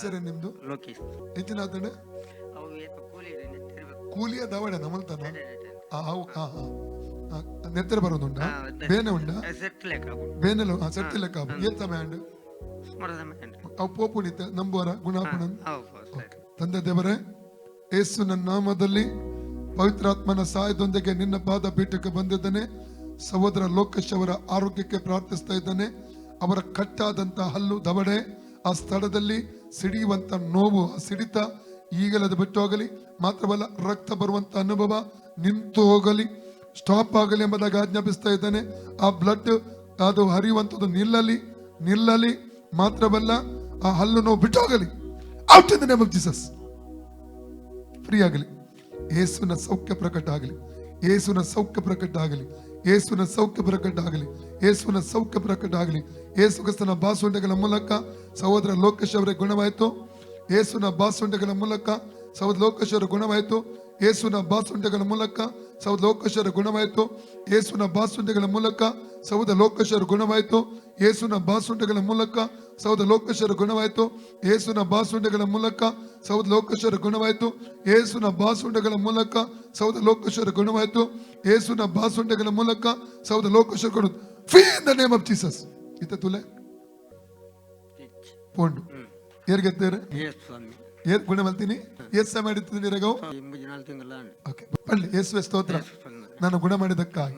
ಹೆಸರೇನು ನಿಮ್ದು? ಲೋಕೇಶ್. ಹೆಚ್ಚಿನ ಆತಂಡ ಅವು ಏಪ ಕೂಲಿ ನೆತ್ತಿರ್ಬೇಕು. ಕೂಲಿಯ ದವಡೆ ನಮಲ್ತಾನ. ಅವು ನೆತ್ತರ ಬರೋದುಂಡ ಬೇನೆ ಉಂಡ ಬೇನೆಲ್ಲ? ಸೆಟ್ ಲೆಕ್ಕ ಏನ್ ಸಮಯ ಲೆಕ್ಕ ಏತ ಮ್ಯಾಂಡ್. ಅವು ಪೋಪುಣಿತ ನಂಬುವರ ಗುಣಾಪುಣ. ತಂದೆ ದೇವರೇ ಯೇಸುವಿನ ನಾಮದಲ್ಲಿ ಪವಿತ್ರಾತ್ಮನ ಸಹಾಯದೊಂದಿಗೆ ನಿನ್ನ ಪಾದ ಪೀಠಕ್ಕೆ ಬಂದಿದ್ದಾನೆ. ಸಹೋದರ ಲೋಕೇಶ್ ಅವರ ಆರೋಗ್ಯಕ್ಕೆ ಪ್ರಾರ್ಥಿಸ್ತಾ ಇದ್ದಾನೆ. ಅವರ ಕಟ್ಟಾದಂತಹ ಹಲ್ಲು ದವಡೆ ಆ ಸ್ಥಳದಲ್ಲಿ ಸಿಡಿಯುವಂತ ನೋವು, ಸಿಡಿತ ಈಗಲೇ ಅದು ಬಿಟ್ಟು ಹೋಗಲಿ ಮಾತ್ರವಲ್ಲ ರಕ್ತ ಬರುವಂತ ಅನುಭವ ನಿಂತು ಹೋಗಲಿ. ಸ್ಟಾಪ್ ಆಗಲಿ ಎಂಬುದಾಗಿ ಆಜ್ಞಾಪಿಸ್ತಾ ಇದ್ದಾನೆ. ಆ ಬ್ಲಡ್ ಅದು ಹರಿಯುವಂಥದ್ದು ನಿಲ್ಲಲಿ ನಿಲ್ಲಲಿ, ಮಾತ್ರವಲ್ಲ ಆ ಹಲ್ಲು ನೋವು ಬಿಟ್ಟು ಹೋಗಲಿ out in name of Jesus free ಆಗಲಿ. ಯೇಸುವಿನ ಸೌಖ್ಯ ಪ್ರಕಟ ಆಗಲಿ ಯೇಸುವಿನ ಸೌಖ್ಯ ಪ್ರಕಟ ಆಗಲಿ ಯೇಸುವಿನ ಸೌಖ್ಯ ಪ್ರಕಟ ಆಗಲಿ ಯೇಸುವಿನ ಸೌಖ್ಯ ಪ್ರಕಟ ಆಗಲಿ. ಯೇಸು ಕ್ರಿಸ್ತನ ಬಾಸುಂಡೆಗಳ ಮೂಲಕ ಸಹೋದರ ಲೋಕೇಶ್ ಅವರ ಗುಣವಾಯಿತು. ಯೇಸುವಿನ ಬಾಸುಂಡೆಗಳ ಮೂಲಕ ಸಹೋದರ ಲೋಕೇಶ್ ಅವರ ಗುಣವಾಯಿತು. ಯೇಸುವಿನ ಬಾಸುಂಡೆಗಳ ಮೂಲಕ ಸೌದ ಲೋಕೇಶ್ ಅವರ ಗುಣವಾಯಿತು. ಯೇಸುವಿನ ಬಾಸುಂಡೆಗಳ ಮೂಲಕ ಸೌದ ಲೋಕೇಶ್ ಅವರ ಗುಣವಾಯಿತು. ಯೇಸುವಿನ ಬಾಸುಂಡೆಗಳ ಮೂಲಕ ಸಹೋದರ ಲೋಕೇಶ್ವರ ಗುಣವಾಯಿತು. ಯೇಸುನ ಬಾಸುಂಡೆಗಳ ಮೂಲಕ ಸಹೋದರ ಲೋಕೇಶ್ವರ ಗುಣವಾಯಿತು. ಯೇಸುನ ಬಾಸುಂಡಗಳ ಮೂಲಕ ಸೌದ ಲೋಕೇಶ್ವರ ಗುಣವಾಯಿತು. ಯೇಸುನ ಬಾಸುಂಡಗಳ ಮೂಲಕ ಸೌದ ಲೋಕೇಶ್ವರ ಗುಣ free in the name of Jesus ಇತ್ತ ತುಲೆ. ಪೋಂಡು. ಏರ್ಗೆತ್ತೇರೆ ಏರ್ ಗುಣ ಮಲ್ತೀನಿ ಏಸ್ ಮಾಡಿದ್ದೀನಿ ರಘು. ಓಕೆ ಬಳ್ಳಿ ಏಸುವೆ ಸ್ತೋತ್ರ. ನಾನು ಗುಣ ಮಾಡಿದಕ್ಕಾಗಿ